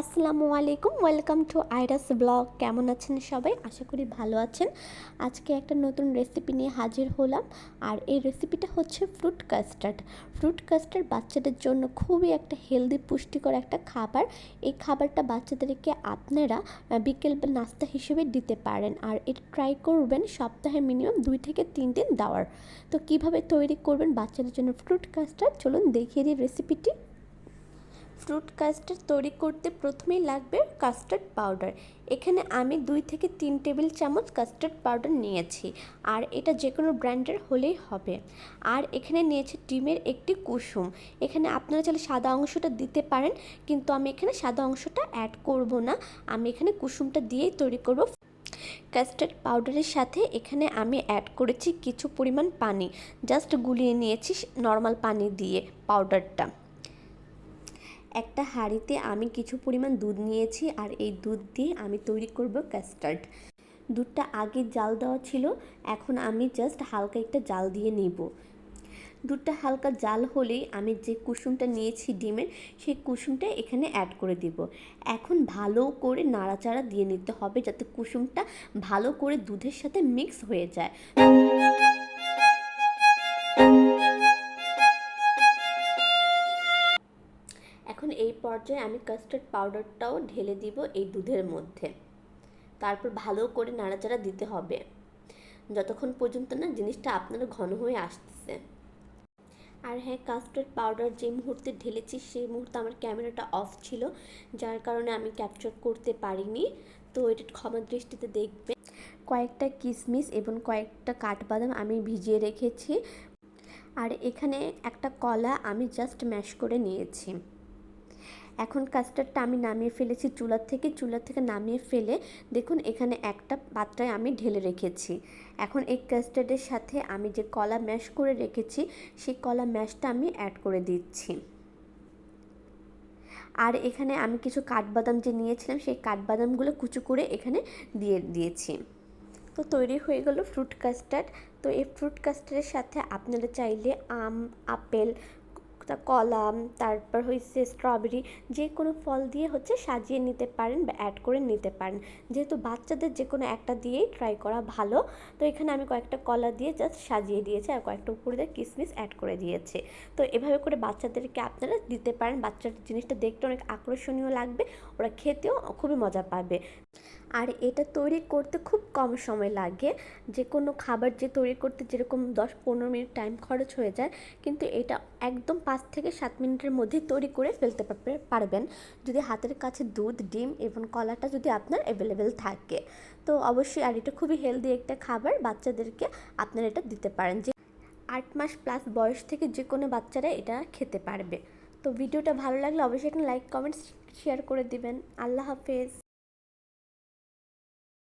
আসসালামু আলাইকুম, welcome to আইরাস blog. কেমন আছেন সবাই? আশা করি ভালো আছেন। আজকে একটা নতুন রেসিপি নিয়ে হাজির হলাম। আর এই রেসিপিটা হচ্ছে ফ্রুট কাস্টার্ড ফ্রুট কাস্টার্ড বাচ্চাদের জন্য খুবই একটা হেলদি পুষ্টিকর একটা খাবার। এই খাবারটা বাচ্চাদেরকে আপনারা বিকেল নাস্তা হিসেবে দিতে পারেন। আর এটা ট্রাই করবেন সপ্তাহে মিনিমাম দুই থেকে তিন দিন দেওয়ার। তো কীভাবে তৈরি করবেন বাচ্চাদের জন্য ফ্রুট কাস্টার্ড চলুন দেখিয়ে দিই রেসিপিটি ফ্রুট কাস্টার্ড তৈরি করতে প্রথমেই লাগবে কাস্টার্ড পাউডার। এখানে আমি দুই থেকে তিন টেবিল চামচ কাস্টার্ড পাউডার নিয়েছি, আর এটা যে কোনো ব্র্যান্ডের হলেই হবে। আর এখানে নিয়েছি ডিমের একটি কুসুম। এখানে আপনারা চাইলে সাদা অংশটা দিতে পারেন, কিন্তু আমি এখানে সাদা অংশটা অ্যাড করব না। আমি এখানে কুসুমটা দিয়েই তৈরি করব। কাস্টার্ড পাউডারের সাথে এখানে আমি অ্যাড করেছি কিছু পরিমাণ পানি। জাস্ট গুলিয়ে নিয়েছি, নর্মাল পানি দিয়ে পাউডারটা। একটা হাঁড়িতে আমি কিছু পরিমাণ দুধ নিয়েছি আর এই দুধ দিয়ে আমি তৈরি করব কাস্টার্ড দুধটা আগে জাল দেওয়া ছিল, এখন আমি জাস্ট হালকা একটা জাল দিয়ে নিব। দুধটা হালকা জাল হলেই আমি যে কুসুমটা নিয়েছি ডিমের, সেই কুসুমটা এখানে অ্যাড করে দিব। এখন ভালো করে নাড়াচাড়া দিয়ে নিতে হবে যাতে কুসুমটা ভালো করে দুধের সাথে মিক্স হয়ে যায়। এই পর্যায়ে আমি কাস্টার্ড পাউডারটাও ঢেলে দিব এই দুধের মধ্যে। তারপর ভালো করে নাড়াচাড়া দিতে হবে। যতক্ষণ পর্যন্ত না জিনিসটা আপনার ঘন হয়ে আসতেছে। আর হ্যাঁ কাস্টার্ড পাউডার যে মুহূর্তে ঢেলেছি সেই মুহূর্তে আমার ক্যামেরাটা অফ ছিল, যার কারণে আমি ক্যাপচার করতে পারিনি। তো এটা ক্ষমা দৃষ্টিতে দেখবে কয়েকটা কিশমিশ এবং কয়েকটা কাঠবাদাম আমি ভিজিয়ে রেখেছি। আর এখানে একটা কলা আমি জাস্ট ম্যাশ করে নিয়েছি। এখন কাস্টার্ডটা আমি নামিয়ে ফেলেছি চুলার থেকে চুলার থেকে নামিয়ে ফেলে দেখুন এখানে একটা পাত্রায় আমি ঢেলে রেখেছি। এখন এই কাস্টার্ডের সাথে আমি যে কলা ম্যাশ করে রেখেছি, সেই কলা ম্যাশটা আমি অ্যাড করে দিচ্ছি। আর এখানে আমি কিছু কাঠবাদাম যে নিয়েছিলাম, সেই কাঠবাদামগুলো কুচু করে এখানে দিয়ে দিয়েছি। তো তৈরি হয়ে গেল ফ্রুট কাস্টার্ড। তো এই ফ্রুট কাস্টার্ডের সাথে আপনারা চাইলে আম, আপেল কলা তারপর হচ্ছে স্ট্রবেরি যে কোনো ফল দিয়ে হচ্ছে সাজিয়ে নিতে পারেন বা অ্যাড করে নিতে পারেন। যেহেতু বাচ্চাদের যে কোনো একটা দিয়েই ট্রাই করা ভালো, তো এখানে আমি কয়েকটা কলা দিয়ে জাস্ট সাজিয়ে দিয়েছি আর কয়েকটা উপরে দিয়ে কিসমিস অ্যাড করে দিয়েছে। তো এভাবে করে বাচ্চাদেরকে আপনারা দিতে পারেন। বাচ্চার জিনিসটা দেখতে অনেক আকর্ষণীয় লাগবে, ওরা খেতেও খুবই মজা পাবে। আর এটা তৈরি করতে খুব কম সময় লাগে। যে কোনো খাবার যে তৈরি করতে যেরকম দশ পনেরো মিনিট টাইম খরচ হয়ে যায়, কিন্তু এটা একদম পাঁচ থেকে সাত মিনিটের মধ্যে তৈরি করে ফেলতে পারবেন। যদি হাতের কাছে দুধ, ডিম এবং কলাটা যদি আপনার অ্যাভেলেবেল থাকে, তো অবশ্যই আর এটা খুবই হেলদি একটা খাবার, বাচ্চাদেরকে আপনারা এটা দিতে পারেন। যে আট মাস প্লাস বয়স থেকে যে কোনো বাচ্চারা এটা খেতে পারবে। তো ভিডিওটা ভালো লাগলে অবশ্যই একটা লাইক কমেন্টস শেয়ার করে দিবেন। আল্লাহ হাফেজ।